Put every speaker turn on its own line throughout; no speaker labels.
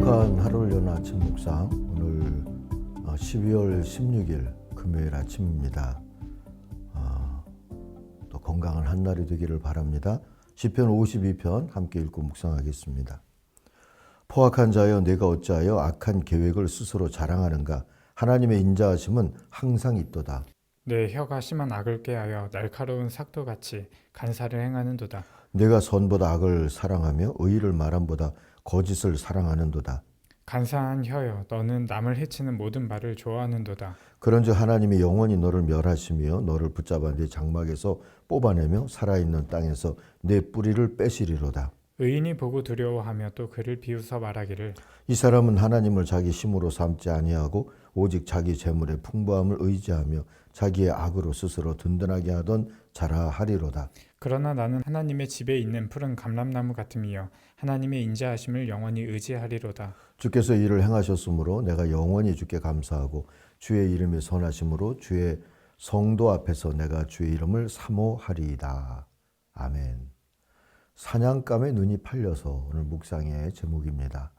행복한 하루를 여는 아침 묵상 오늘 어, 12월 16일 금요일 아침입니다. 어, 또 건강한 한 날이 되기를 바랍니다. 시편 52편 함께 읽고 묵상하겠습니다. 포악한 자여 내가 어찌하여 악한 계획을 스스로 자랑하는가 하나님의 인자하심은 항상 있도다.
내 혀가 심한 악을 꾀하여 날카로운 삭도같이 간사를 행하는도다.
내가 선보다 악을 사랑하며 의를 말함보다 거짓을 사랑하는도다.
간사한 혀여 너는 남을 해치는 모든 말을 좋아하는도다.
그런즉 하나님이 영원히 너를 멸하시며 너를 붙잡아 내 장막에서 뽑아내며 살아있는 땅에서 내 뿌리를 빼시리로다.
의인이 보고 두려워하며 또 그를 비웃어 말하기를
이 사람은 하나님을 자기 힘으로 삼지 아니하고 오직 자기 재물의 풍부함을 의지하며 자기의 악으로 스스로 든든하게 하던 자라 하리로다.
그러나 나는 하나님의 집에 있는 푸른 감람나무 같음이여 하나님의 인자하심을 영원히 의지하리로다.
주께서 이를 행하셨으므로 내가 영원히 주께 감사하고 주의 이름이 선하심으로 주의 성도 앞에서 내가 주의 이름을 사모하리이다. 아멘. 사냥감에 눈이 팔려서 오늘 묵상의 제목입니다.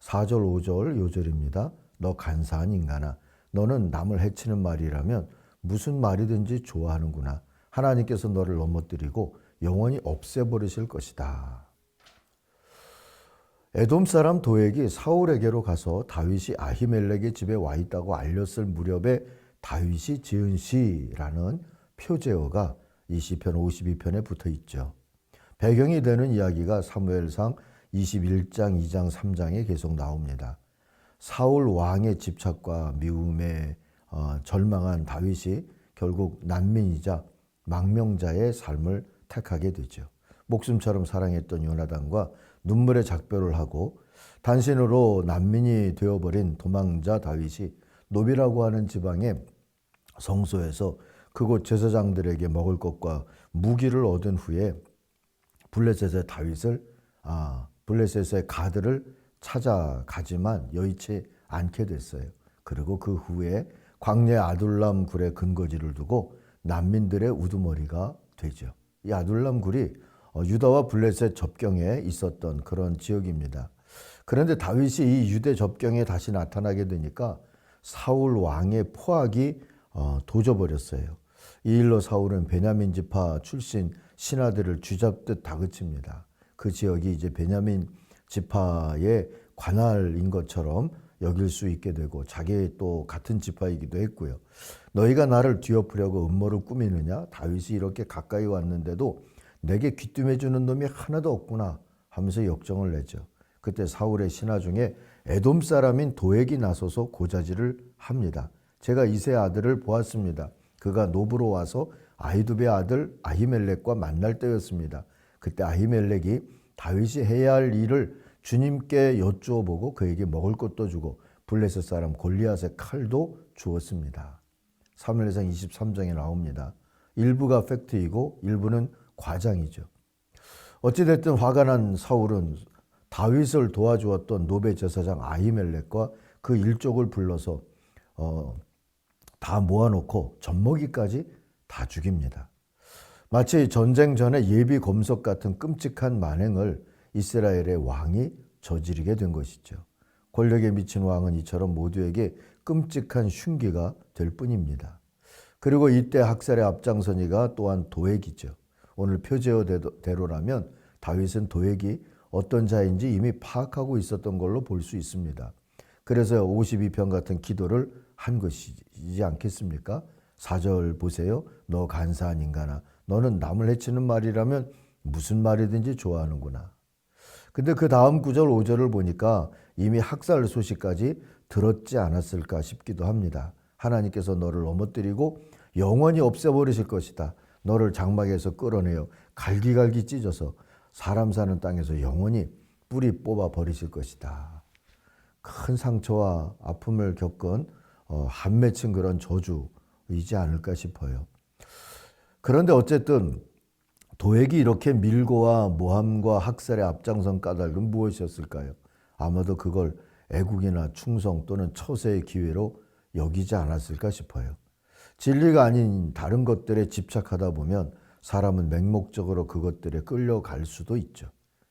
4절 5절 요절입니다. 너 간사한 인간아 너는 남을 해치는 말이라면 무슨 말이든지 좋아하는구나. 하나님께서 너를 넘어뜨리고 영원히 없애버리실 것이다. 에돔 사람 도액이 사울에게로 가서 다윗이 아히멜렉의 집에 와 있다고 알렸을 무렵에 다윗이 지은 시라는 표제어가 이 시편 52편에 붙어 있죠. 배경이 되는 이야기가 사무엘상 21장, 2장, 3장에 계속 나옵니다. 사울 왕의 집착과 미움에 어, 절망한 다윗이 결국 난민이자 망명자의 삶을 택하게 되죠. 목숨처럼 사랑했던 요나단과 눈물의 작별을 하고 단신으로 난민이 되어버린 도망자 다윗이 노비라고 하는 지방의 성소에서 그곳 제사장들에게 먹을 것과 무기를 얻은 후에 블레셋의 다윗을 아 블레셋의 가드를 찾아가지만 여의치 않게 됐어요. 그리고 그 후에 광야 아둘람 굴에 근거지를 두고 난민들의 우두머리가 되죠. 이 아둘람 굴이 어, 유다와 블레셋 접경에 있었던 그런 지역입니다. 그런데 다윗이 이 유대 접경에 다시 나타나게 되니까 사울 왕의 포악이 어, 도져버렸어요. 이 일로 사울은 베냐민 지파 출신 신하들을 쥐잡듯 다그칩니다. 그 지역이 이제 베냐민 지파의 관할인 것처럼 여길 수 있게 되고 자기 또 같은 지파이기도 했고요. 너희가 나를 뒤엎으려고 음모를 꾸미느냐? 다윗이 이렇게 가까이 왔는데도 내게 귀뜸해 주는 놈이 하나도 없구나 하면서 역정을 내죠. 그때 사울의 신하 중에 에돔 사람인 도액이 나서서 고자질을 합니다. 제가 이세 아들을 보았습니다. 그가 노브로 와서 아히두베 아들 아히멜렉과 만날 때였습니다. 그때 아히멜렉이 다윗이 해야 할 일을 주님께 여쭈어 보고 그에게 먹을 것도 주고 블레셋 사람 골리앗의 칼도 주었습니다. 사무엘상 23장에 나옵니다. 일부가 팩트이고 일부는 과장이죠. 어찌됐든 화가 난 사울은 다윗을 도와주었던 노베 제사장 아히멜렉과 그 일족을 불러서 어, 다 모아놓고 젖먹이까지 다 죽입니다. 마치 전쟁 전에 예비 검석 같은 끔찍한 만행을 이스라엘의 왕이 저지르게 된 것이죠. 권력에 미친 왕은 이처럼 모두에게 끔찍한 흉기가 될 뿐입니다. 그리고 이때 학살의 앞장선이가 또한 도액이죠. 오늘 표제어대로라면 다윗은 도액이 어떤 자인지 이미 파악하고 있었던 걸로 볼 수 있습니다. 그래서 52편 같은 기도를 한 것이지 않겠습니까? 4절 보세요. 너 간사한 인간아. 너는 남을 해치는 말이라면 무슨 말이든지 좋아하는구나. 근데 그 다음 9절, 5절을 보니까 이미 학살 소식까지 들었지 않았을까 싶기도 합니다. 하나님께서 너를 넘어뜨리고 영원히 없애버리실 것이다. 너를 장막에서 끌어내어 갈기갈기 찢어서 사람 사는 땅에서 영원히 뿌리 뽑아 버리실 것이다. 큰 상처와 아픔을 겪은 어, 한 맺힌 그런 저주이지 않을까 싶어요. 그런데 어쨌든 도액이 이렇게 밀고와 모함과 학살의 앞장선 까닭은 무엇이었을까요? 아마도 그걸 애국이나 충성 또는 처세의 기회로 여기지 않았을까 싶어요. 진리가 아닌 다른 것들에 집착하다 보면 사람은 맹목적으로 그것들에 끌려갈 수도 있죠.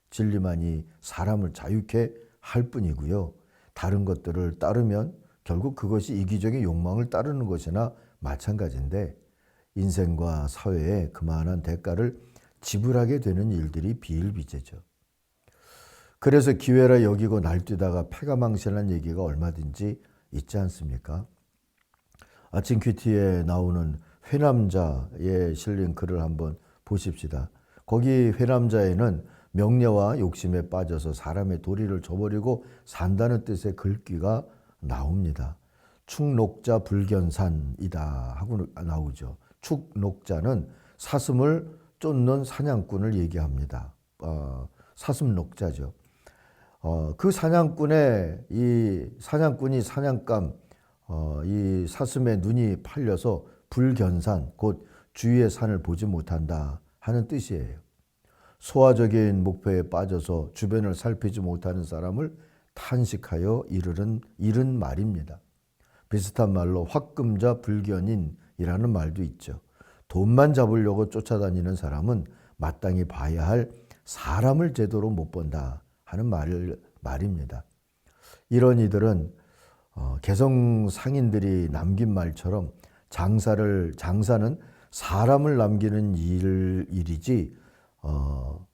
진리만이 사람을 자유케 할 뿐이고요. 다른 것들을 따르면 결국 그것이 이기적인 욕망을 따르는 것이나 마찬가지인데 인생과 사회에 그만한 대가를 지불하게 되는 일들이 비일비재죠. 그래서 기회라 여기고 날뛰다가 패가 망신한 얘기가 얼마든지 있지 않습니까? 아침 큐티에 나오는 회남자에 실린 글을 한번 보십시다. 거기 회남자에는 명예와 욕심에 빠져서 사람의 도리를 저버리고 산다는 뜻의 글귀가 나옵니다. 축록자 불견산이다 하고 나오죠. 축록자는 사슴을 쫓는 사냥꾼을 얘기합니다. 어, 사슴록자죠. 어, 그 사냥꾼의 이 사냥꾼이 사냥감 어, 이 사슴의 눈이 팔려서 불견산 곧 주위의 산을 보지 못한다 하는 뜻이에요. 소화적인 목표에 빠져서 주변을 살피지 못하는 사람을 탄식하여 이르는 이른 말입니다. 비슷한 말로 확금자 불견인이라는 말도 있죠. 돈만 잡으려고 쫓아다니는 사람은 마땅히 봐야 할 사람을 제대로 못 본다 하는 말을 말입니다. 이런 이들은 어, 개성 상인들이 남긴 말처럼 장사를 장사는 사람을 남기는 일 일이지 어,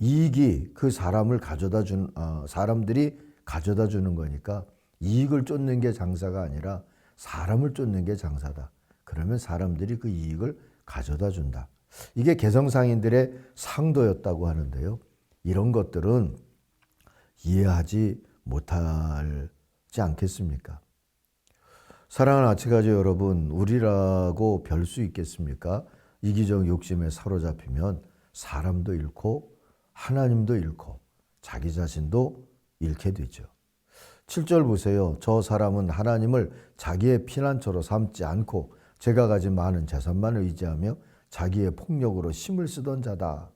이익이 그 사람을 가져다 준 어, 사람들이 가져다 주는 거니까 이익을 쫓는 게 장사가 아니라 사람을 쫓는 게 장사다. 그러면 사람들이 그 이익을 가져다 준다. 이게 개성상인들의 상도였다고 하는데요. 이런 것들은 이해하지 못하지 않겠습니까? 사랑하는 아치가지 여러분, 우리라고 별 수 있겠습니까? 이기적 욕심에 사로잡히면 사람도 잃고 하나님도 잃고 자기 자신도 잃게 되죠. 7절 보세요. 저 사람은 하나님을 자기의 피난처로 삼지 않고 제가 가진 많은 재산만 의지하며 자기의 폭력으로 힘을 쓰던 자다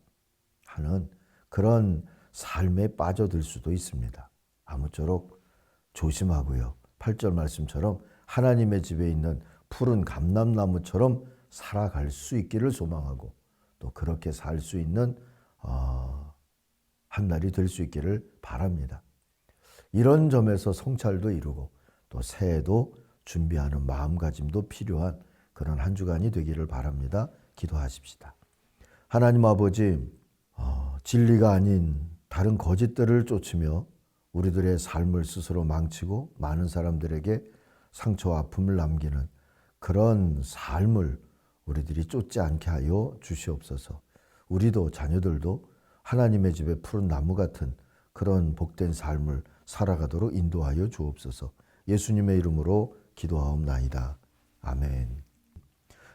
하는 그런 삶에 빠져들 수도 있습니다. 아무쪼록 조심하고요. 8절 말씀처럼 하나님의 집에 있는 푸른 감람나무처럼 살아갈 수 있기를 소망하고 또 그렇게 살 수 있는 어, 한 날이 될 수 있기를 바랍니다. 이런 점에서 성찰도 이루고 또 새해도 준비하는 마음가짐도 필요한 그런 한 주간이 되기를 바랍니다. 기도하십시다. 하나님 아버지, 어, 진리가 아닌 다른 거짓들을 쫓으며 우리들의 삶을 스스로 망치고 많은 사람들에게 상처와 아픔을 남기는 그런 삶을 우리들이 쫓지 않게 하여 주시옵소서. 우리도 자녀들도 하나님의 집에 푸른 나무 같은 그런 복된 삶을 살아가도록 인도하여 주옵소서. 예수님의 이름으로 기도하옵나이다. 아멘.